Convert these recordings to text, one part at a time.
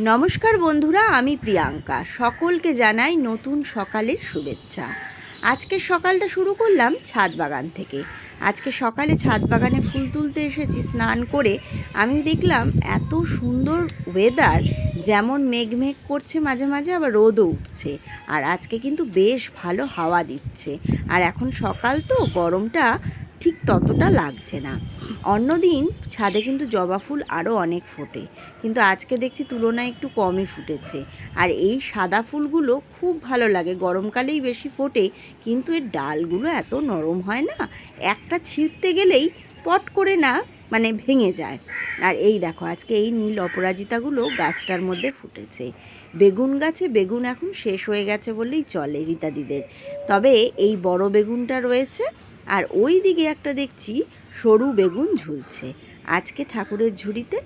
নমস্কার বন্ধুরা, আমি প্রিয়াঙ্কা। সকলকে জানাই নতুন সকালের শুভেচ্ছা। আজকে সকালটা শুরু করলাম ছাদ বাগান থেকে। আজকে সকালে ছাদ বাগানে ফুল তুলতে এসেছি, স্নান করে। আমি দেখলাম এত সুন্দর ওয়েদার যেমন মেঘ মেঘ করছে মাঝে মাঝে, আবার রোদও উঠছে। আর আজকে কিন্তু বেশ ভালো হাওয়া দিচ্ছে। আর এখন সকাল তো, গরমটা ঠিক ততটা লাগছে না। অন্যদিন ছাদে কিন্তু জবা ফুল আরও অনেক ফোটে। কিন্তু আজকে দেখছি তুলনায় একটু কমই ফুটেছে। আর এই সাদা ফুলগুলো খুব ভালো লাগে। গরমকালেই বেশি ফোটে, কিন্তু এর ডালগুলো এত নরম হয় না, একটা ছিঁড়তে গেলেই পট করে না মানে ভেঙে যায়। আর এই দেখো, আজকে এই নীল অপরাজিতাগুলো গাছটার মধ্যে ফুটেছে। বেগুন গাছে বেগুন এখন শেষ হয়ে গেছে বললেই চলে রীতাদিদের তবে এই বড় বেগুনটা রয়েছে আর ওই দিকে একটা দেখছি সরু বেগুন ঝুলছে। আজকে ঠাকুরের ঝুড়িতে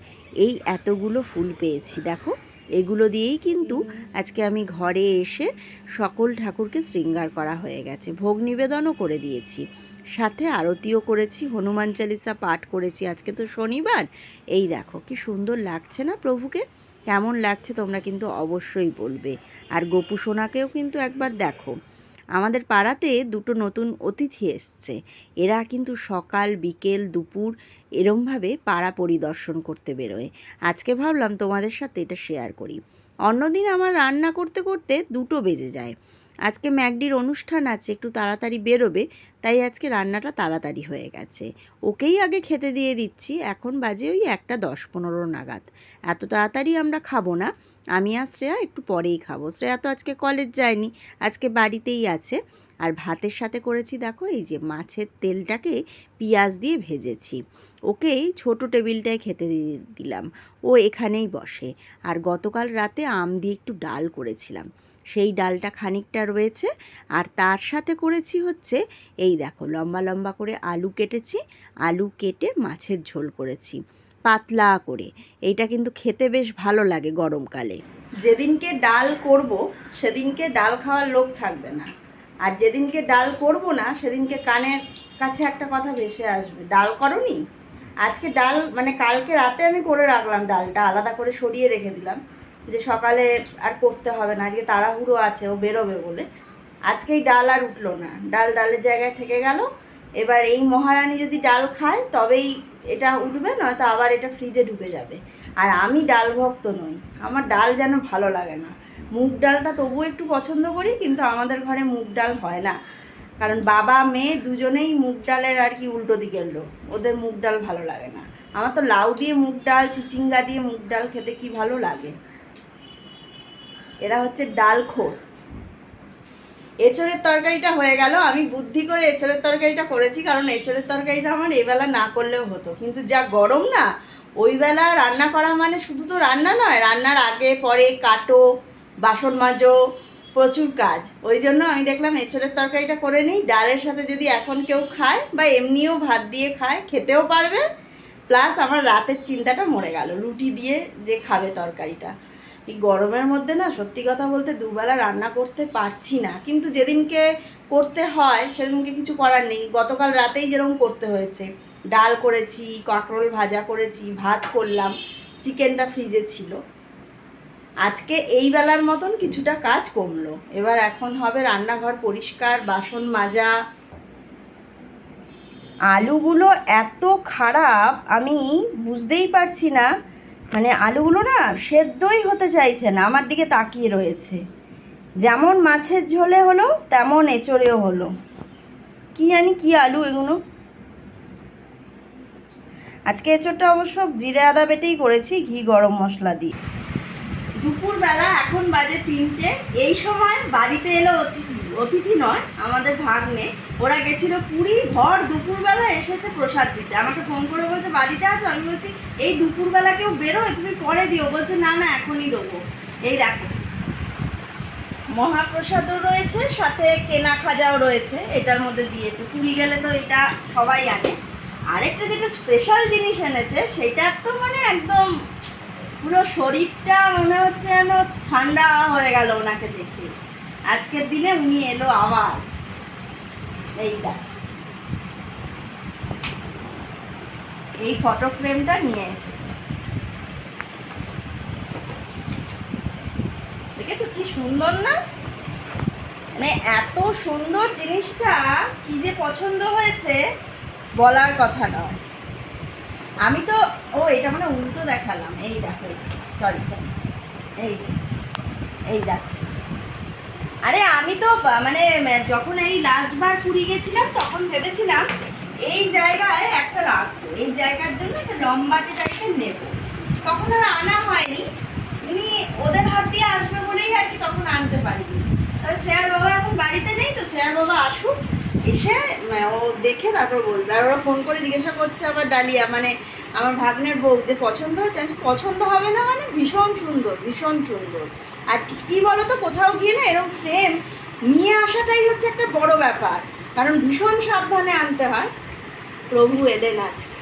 এই এতগুলো ফুল পেয়েছি। দেখো এগুলো দিয়েই কিন্তু আজকে আমি ঘরে এসে সকল ঠাকুরকে শৃঙ্গার করা হয়ে গেছে। ভোগ নিবেদনও করে দিয়েছি। সাথে আরতিও করেছি, হনুমান চালিসা পাঠ করেছি। আজকে তো শনিবার। এই দেখো, কি সুন্দর লাগছে না প্রভুকে? কেমন লাগছে তোমরা কিন্তু অবশ্যই বলবে। আর গোপু সোনাকেও কিন্তু একবার দেখো। আমাদের পাড়াতে দুটো নতুন অতিথি এসছে। এরা কিন্তু সকাল, বিকেল, দুপুর এরমভাবে পাড়া পরিদর্শন করতে বেরোয়। আজকে ভাবলাম তোমাদের সাথে এটা শেয়ার করি। অন্যদিন আমার রান্না করতে করতে দুটো বেজে যায়। আজকে ম্যাকডির অনুষ্ঠান আছে, একটু তাড়াতাড়ি বেরোবে, তাই আজকে রান্নাটা তাড়াতাড়ি হয়ে গেছে। ওকেই আগে খেতে দিয়ে দিচ্ছি, এখন বাজে ওই একটা দশ পনেরো নাগাদ। এত তাড়াতাড়ি আমরা খাব না, আমি আর শ্রেয়া একটু পরেই খাব। শ্রেয়া তো আজকে কলেজ যায়নি, আজকে বাড়িতেই আছে। আর ভাতের সাথে করেছি দেখো, এই যে মাছের তেলটাকে পেঁয়াজ দিয়ে ভেজেছি। ওকেই ছোট টেবিলটায় খেতে দিলাম। ও এখানেই বসে। আর গতকাল রাতে আম দিয়ে একটু ডাল করেছিলাম। সেই ডালটা খানিকটা রয়েছে। আর তার সাথে করেছি হচ্ছে, এই দেখো, লম্বা লম্বা করে আলু কেটেছি, আলু কেটে মাছের ঝোল করেছি, পাতলা করে। এইটা কিন্তু খেতে বেশ ভালো লাগে গরমকালে। যেদিনকে ডাল করব, সেদিনকে ডাল খাওয়ার লোক থাকবে না। আর যেদিনকে ডাল করব না, সেদিনকে কানের কাছে একটা কথা ভেসে আসবে, ডাল করনি? আজকে ডাল মানে কালকে রাতে আমি করে রাখলাম ডালটা, আলাদা করে সরিয়ে রেখে দিলাম। যে সকালে আর করতে হবে না, আজকে তাড়াহুড়ো আছে, ও বেরোবে বলে। আজকেই ডাল আর উঠল না, ডাল ডালের জায়গায় থেকে গেল। এবার এই মহারানী যদি ডাল খায়, তবেই এটা উঠবে, নয়তো আবার এটা ফ্রিজে ঢুকে যাবে। আর আমি ডাল ভক্ত নই, আমার ডাল যেন ভালো লাগে না। মুগ ডালটা তবুও একটু পছন্দ করি, কিন্তু আমাদের ঘরে মুগ ডাল হয় না। কারণ বাবা, মেয়ে দুজনেই মুগ ডালের আর কি উল্টো দিকের লোক, ওদের মুগ ডাল ভালো লাগে না। আমার তো লাউ দিয়ে মুগ ডাল, চিচিঙ্গা দিয়ে মুগ ডাল খেতে কি ভালো লাগে? এরা হচ্ছে ডাল খোর এঁচড়ের তরকারিটা হয়ে গেল। আমি বুদ্ধি করে এঁচড়ের তরকারিটা করেছি, কারণ এঁচড়ের তরকারিটা আমার এবেলা না করলেও হতো। কিন্তু যা গরম না ওই বেলা রান্না করা মানে শুধু তো রান্না নয়, রান্নার আগে, পরে কাটো, বাসন মাজো, প্রচুর কাজ। ওই জন্য আমি দেখলাম এঁচড়ের তরকারিটা করে নিই। ডালের সাথে যদি এখন কেউ খায় বা এমনিও ভাত দিয়ে খায়, খেতেও পারবে। প্লাস আমার রাতের চিন্তাটা মরে গেল, রুটি দিয়ে যে খাবে তরকারিটা। এই গরমের মধ্যে না, সত্যি কথা বলতে দুবেলা রান্না করতে পারছি না। কিন্তু যেদিনকে করতে হয়, সেদিনকে কিছু করার নেই। গতকাল রাতেই যেরকম করতে হয়েছে। ডাল করেছি, কাঁকরোল ভাজা করেছি, ভাত করলাম, চিকেনটা ফ্রিজে ছিল। আজকে এই বেলার মতন কিছুটা কাজ কমলো। এবার এখন হবে রান্নাঘর পরিষ্কার, বাসন মাজা। আলুগুলো এত খারাপ, আমি বুঝতেই পারছি না মানে আলুগুলো না সেদ্ধই হতে চাইছে না, আমার দিকে তাকিয়ে রয়েছে। যেমন মাছের ঝোলে হলো, তেমন এঁচড়েও হলো। কি জানি কি আলু এগুলো? আজকে এঁচড়টা অবশ্য জিরে, আদা বেটেই করেছি, ঘি, গরম মশলা দিয়ে। দুপুরবেলা এখন বাজে তিনটে, এই সময় বাড়িতে এলো অতিথি। অতিথি নয়, আমাদের ভাগ্নে। ওরা গেছিল পুরী, ভর দুপুরবেলা এসেছে প্রসাদ দিতে। আমাকে ফোন করে বলছে, বাড়িতে আছো? আমি বলছি, এই দুপুরবেলা কেউ বেরোয়? তুমি পরে দিও। বলছে, না না, এখনই দেবো। এই দেখো। মহাপ্রসাদও রয়েছে, সাথে কেনা খাজাও রয়েছে, এটার মধ্যে দিয়েছে। পুরী গেলে তো এটা সবাই আনে। আরেকটা যেটা স্পেশাল জিনিস এনেছে, সেটা তো মানে একদম পুরো শরীরটা মনে হচ্ছে যেন ঠান্ডা হয়ে গেল ওনাকে দেখে। আজকের দিনে উনি এলো আবার। এই দেখ। এই ফটো ফ্রেমটা নিয়ে এসেছে। দেখেছ কি সুন্দর না? মানে এত সুন্দর জিনিসটা কি যে পছন্দ হয়েছে বলার কথা নয়। আমি তো, ও এটা মানে উল্টো দেখালাম। এই দেখো সরি সরি এই যে, এই দেখো। আরে আমি তো মানে যখন এই লাস্টবার পুরী গেছিলাম, তখন ভেবেছিলাম এই জায়গায় একটা রাখব এই জায়গার জন্য একটা লম্বাটে টাইপের নেব। তখন আর আনা হয়নি। উনি ওদের হাত দিয়ে আসবে বলেই আর কি তখন আনতে পারিনি। তবে শেয়ার বাবা এখন বাড়িতে নেই, তো শেয়ার বাবা আসুক। এসে ও দেখে তারপর বলবে। আর ওরা ফোন করে জিজ্ঞাসা করছে আবার ডালিয়া মানে আমার ভাগ্নের বউ যে পছন্দ হয়েছে পছন্দ হবে না মানে ভীষণ সুন্দর ভীষণ সুন্দর। আর কি- কি বলো তো কোথাও গিয়ে না এরকম ফ্রেম নিয়ে আসাটাই হচ্ছে একটা বড় ব্যাপার। কারণ ভীষণ সাবধানে আনতে হয়। প্রভু এলেন আজকে।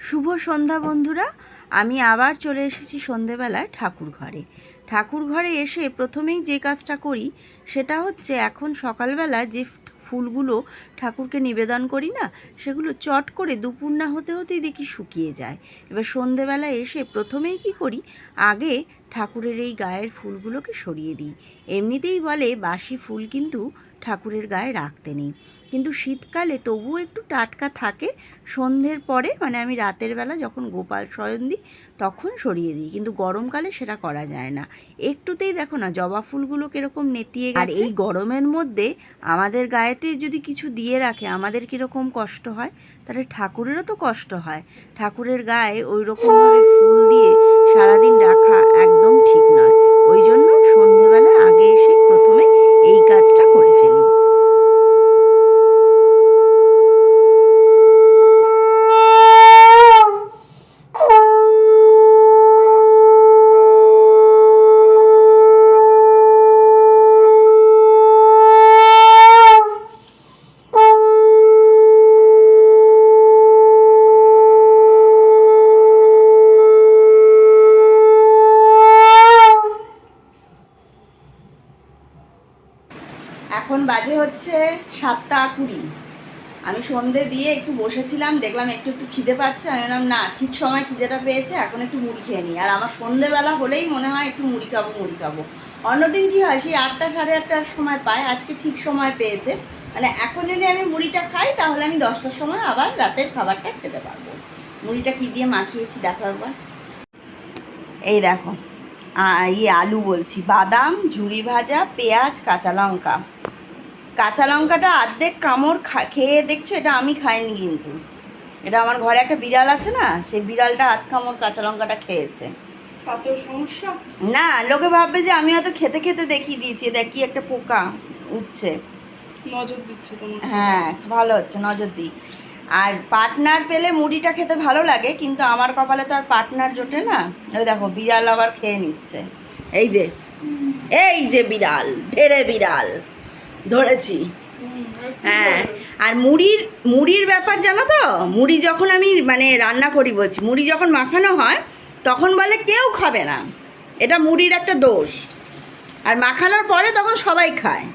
শুভ সন্ধ্যা বন্ধুরা, আমি আবার চলে এসেছি সন্ধেবেলায় ঠাকুর ঘরে ঠাকুর ঘরে এসে প্রথমেই যে কাজটা করি, সেটা হচ্ছে এখন সকালবেলা যে ফুলগুলো ঠাকুরকে নিবেদন করি না, সেগুলো চট করে দুপুর না হতে হতেই দেখি শুকিয়ে যায়। এবার সন্ধেবেলা এসে প্রথমেই কি করি, আগে ঠাকুরের এই গায়ের ফুলগুলোকে সরিয়ে দিই। এমনিতেই বলে বাসি ফুল কিন্তু ঠাকুরের গায়ে রাখতে নেই। কিন্তু শীতকালে তবুও একটু টাটকা থাকে। সন্ধ্যের পরে মানে আমি রাতের বেলা যখন গোপাল শয়ন দিই তখন সরিয়ে দিই। কিন্তু গরমকালে সেটা করা যায় না। একটুতেই দেখো না জবা ফুলগুলো কীরকম নেতিয়ে আর এই গরমের মধ্যে আমাদের গায়েতে যদি কিছু দিয়ে রাখে আমাদের কীরকম কষ্ট হয়? তাহলে ঠাকুরেরও তো কষ্ট হয়। ঠাকুরের গায়ে ওই রকমভাবে ফুল দিয়ে সারাদিন রাখা একদম ঠিক নয়। ওই জন্য সন্ধেবেলা আগে এসে হচ্ছে সাতটা কুড়ি। আমি সন্ধে দিয়ে একটু বসেছিলাম, দেখলাম একটু একটু খিদে পাচ্ছে, আমি বললাম না, ঠিক সময় খিদেটা পেয়েছে, এখন একটু মুড়ি খেয়ে নিই। আর আমার সন্ধেবেলা হলেই মনে হয় একটু মুড়ি খাব মুড়ি খাব। অন্যদিন কি হয়, সেই আটটা, সাড়ে আটটার সময় পায় আজকে ঠিক সময় পেয়েছে। মানে এখন যদি আমি মুড়িটা খাই, তাহলে আমি দশটার সময় আবার রাতের খাবারটা খেতে পারব। মুড়িটা কী দিয়ে মাখিয়েছি, দেখো একবার। এই দেখো ইয়ে আলু বলছি, বাদাম, ঝুরি ভাজা, পেঁয়াজ, কাঁচা লঙ্কা। কাঁচা লঙ্কাটা অর্ধেক কামড় খা- খেয়ে দেখছ এটা আমি খাইনি কিন্তু। এটা আমার ঘরে একটা বিড়াল আছে না সেই বিড়ালটা আধ কামড় কাঁচা লঙ্কাটা খেয়েছে। তাতেও সমস্যা? না লোকে ভাববে যে আমি হয়তো খেতে খেতে দেখিয়ে দিয়েছি দেখ কি একটা পোকা উঠছে। নজর দিচ্ছে তোমার হ্যাঁ ভালো হচ্ছে নজর দিই। আর পার্টনার পেলে মুড়িটা খেতে ভালো লাগে কিন্তু আমার কপালে তো আর পার্টনার জোটে না। ওই দেখো বিড়াল আবার খেয়ে নিচ্ছে। এই যে এই যে বিড়াল ঢেড়ে বিড়াল। ধরেছি। হ্যাঁ। আর মুড়ির মুড়ির ব্যাপার জানো তো? মুড়ি যখন আমি মানে রান্না করি বলছি মুড়ি যখন মাখানো হয় তখন বলে কেউ খাবে না। এটা মুড়ির একটা দোষ। আর মাখানোর পরে তখন সবাই খায়।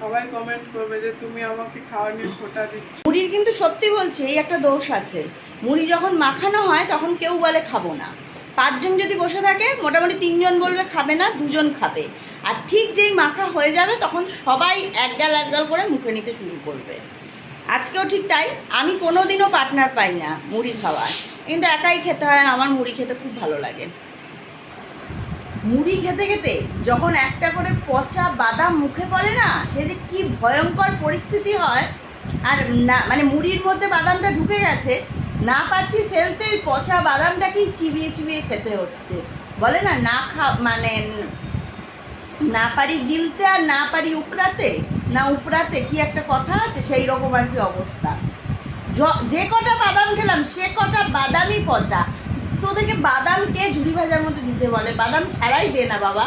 সবাই কমেন্ট করবে যে তুমি আমাকে খাওয়া নিয়ে খোটা দিচ্ছ। মুড়ির কিন্তু সত্যি বলছি এই একটা দোষ আছে। মুড়ি যখন মাখানো হয় তখন কেউ বলে খাব না। পাঁচজন যদি বসে থাকে, মোটামুটি তিনজন বলবে খাবে না, দুজন খাবে। আর ঠিক যেই মাখা হয়ে যাবে, তখন সবাই এক গাল এক গাল করে মুখে নিতে শুরু করবে। আজকেও ঠিক তাই। আমি কোনো দিনও পার্টনার পাই না মুড়ি খাওয়ার। কিন্তু একাই খেতে হয় আমার মুড়ি খেতে খুব ভালো লাগে। মুড়ি খেতে খেতে যখন একটা করে পচা বাদাম মুখে পড়ে না, সে যে কি ভয়ঙ্কর পরিস্থিতি হয়। আর না মানে মুড়ির মধ্যে বাদামটা ঢুকে গেছে না পারছি ফেলতে পচা বাদামটাকেই চিবিয়ে চিবিয়ে খেতে হচ্ছে। বলে না না খা মানে না পারি গিলতে আর না পারি উপড়াতে না উপড়াতে কি একটা কথা আছে? সেই রকম আর কি অবস্থা। যে কটা বাদাম খেলাম, সে কটা বাদামই পচা। তোদেরকে বাদাম কে ঝুড়ি ভাজার মধ্যে দিতে বলে? বাদাম ছাড়াই দে না বাবা।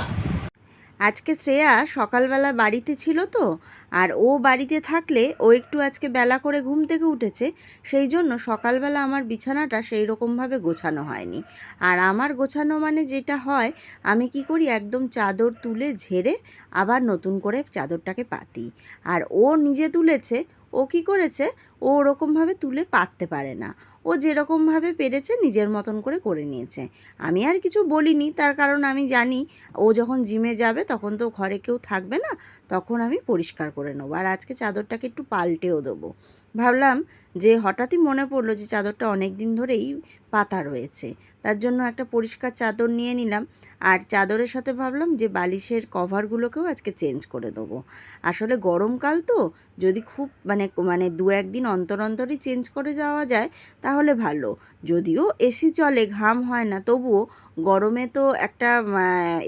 আজকে শ্রেয়া সকালবেলা বাড়িতে ছিল তো, আর ও বাড়িতে থাকলে ও একটু আজকে বেলা করে ঘুম থেকে উঠেছে, সেই জন্য সকালবেলা আমার বিছানাটা সেই রকমভাবে গোছানো হয়নি। আর আমার গোছানো মানে যেটা হয়, আমি কি করি, একদম চাদর তুলে ঝেড়ে আবার নতুন করে চাদরটাকে পাতি। আর ও নিজে তুলেছে, ও কি করেছে, ও ওরকমভাবে তুলে পাততে পারে না। ও যেরকমভাবে পেরেছে নিজের মতন করে করে নিয়েছে। আমি আর কিছু বলিনি, তার কারণ আমি জানি ও যখন জিমে যাবে তখন তো ঘরে কেউ থাকবে না তখন আমি পরিষ্কার করে নেব। আর আজকে চাদরটাকে একটু পাল্টেও দেবো। ভাবলাম যে হঠাৎই মনে পড়ল যে চাদরটা অনেক দিন ধরেই পাতা রয়েছে। তার জন্য একটা পরিষ্কার চাদর নিয়ে নিলাম। আর চাদরের সাথে ভাবলাম যে বালিশের কভারগুলোকেও আজকে চেঞ্জ করে দেবো। আসলে গরমকাল তো, যদি খুব মানে মানে দু একদিন অন্তর অন্তরই চেঞ্জ করে যাওয়া যায়, তাহলে ভালো। যদিও এসি চলে, ঘাম হয় না, তবুও গরমে তো একটা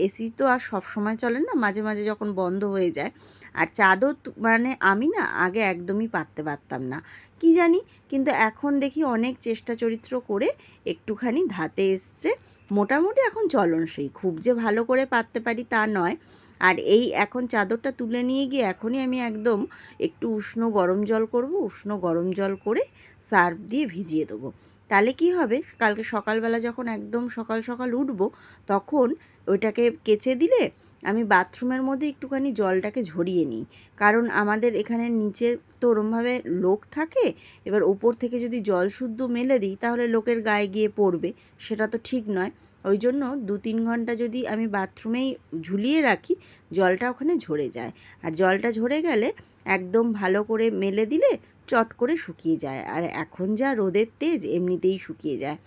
এসি তো আর সব সময় চলে না, মাঝে মাঝে যখন বন্ধ হয়ে যায় আর চাদর মানে আমি না আগে একদমই পাততে পারতাম না। কি জানি? কিন্তু এখন দেখি অনেক চেষ্টা চরিত্র করে একটুখানি ধাতে এসছে। মোটামুটি এখন চলন সেই খুব যে ভালো করে পাততে পারি তা নয়। আর এই এখন চাদরটা তুলে নিয়ে গিয়ে এখনই আমি একদম একটু উষ্ণ গরম জল করব, উষ্ণ গরম জল করে সার্ফ দিয়ে ভিজিয়ে দেবো। তাহলে কি হবে? কালকে সকালবেলা যখন একদম সকাল সকাল উঠবো, তখন ওইটাকে কেচে দিলে আমি বাথরুমের মধ্যে একটুখানি জলটাকে ঝরিয়ে নিই। কারণ আমাদের এখানে নিচে তো ওরমভাবে লোক থাকে, এবার ওপর থেকে যদি জল শুদ্ধ মেলে দিই, তাহলে লোকের গায়ে গিয়ে পড়বে, সেটা তো ঠিক নয়। ওই জন্য দু তিন ঘণ্টা যদি আমি বাথরুমেই ঝুলিয়ে রাখি, জলটা ওখানে ঝরে যায়। আর জলটা ঝরে গেলে একদম ভালো করে মেলে দিলে চট করে শুকিয়ে যায়। আর এখন যা রোদের তেজ, এমনিতেই শুকিয়ে যায়।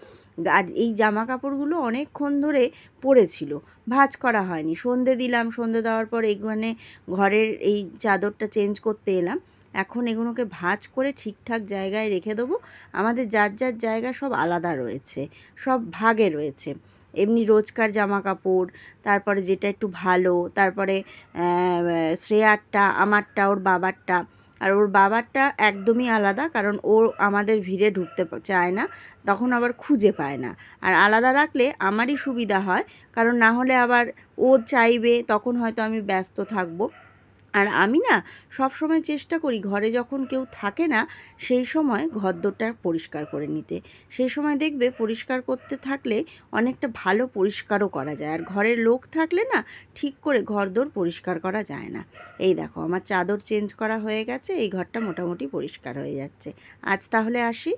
আর এই জামা কাপড়গুলো অনেকক্ষণ ধরে পড়েছিল। ভাঁজ করা হয়নি। সন্ধে দিলাম, সন্ধে দেওয়ার পর এখানে ঘরের এই চাদরটা চেঞ্জ করতে এলাম। এখন এগুলোকে ভাঁজ করে ঠিকঠাক জায়গায় রেখে দেবো। আমাদের যার যার জায়গা সব আলাদা রয়েছে, সব ভাগে রয়েছে। এমনি রোজকার জামা কাপড় তারপরে যেটা একটু ভালো, তারপরে শ্রেয়ারটা, আমারটা, ওর বাবারটা আর ওর বাবারটা একদমই আলাদা, কারণ ও আমাদের ভিড়ে ঢুকতে চায় না, তখন আবার খুঁজে পায় না। আর আলাদা রাখলে আমারই সুবিধা হয়, কারণ না হলে আবার ও চাইবে, তখন হয়তো আমি ব্যস্ত থাকব। আর আমি না সব সময় চেষ্টা করি ঘরে যখন কেউ থাকে না, সেই সময় ঘরদোরটা পরিষ্কার করে নিতে। সেই সময় দেখবে পরিষ্কার করতে থাকলে অনেকটা ভালো পরিষ্কারও করা যায়। আর ঘরের লোক থাকলে না ঠিক করে ঘরদোর পরিষ্কার করা যায় না। এই দেখো, আমার চাদর চেঞ্জ করা হয়ে গেছে, এই ঘরটা মোটামুটি পরিষ্কার হয়ে যাচ্ছে। আজ তাহলে আসি।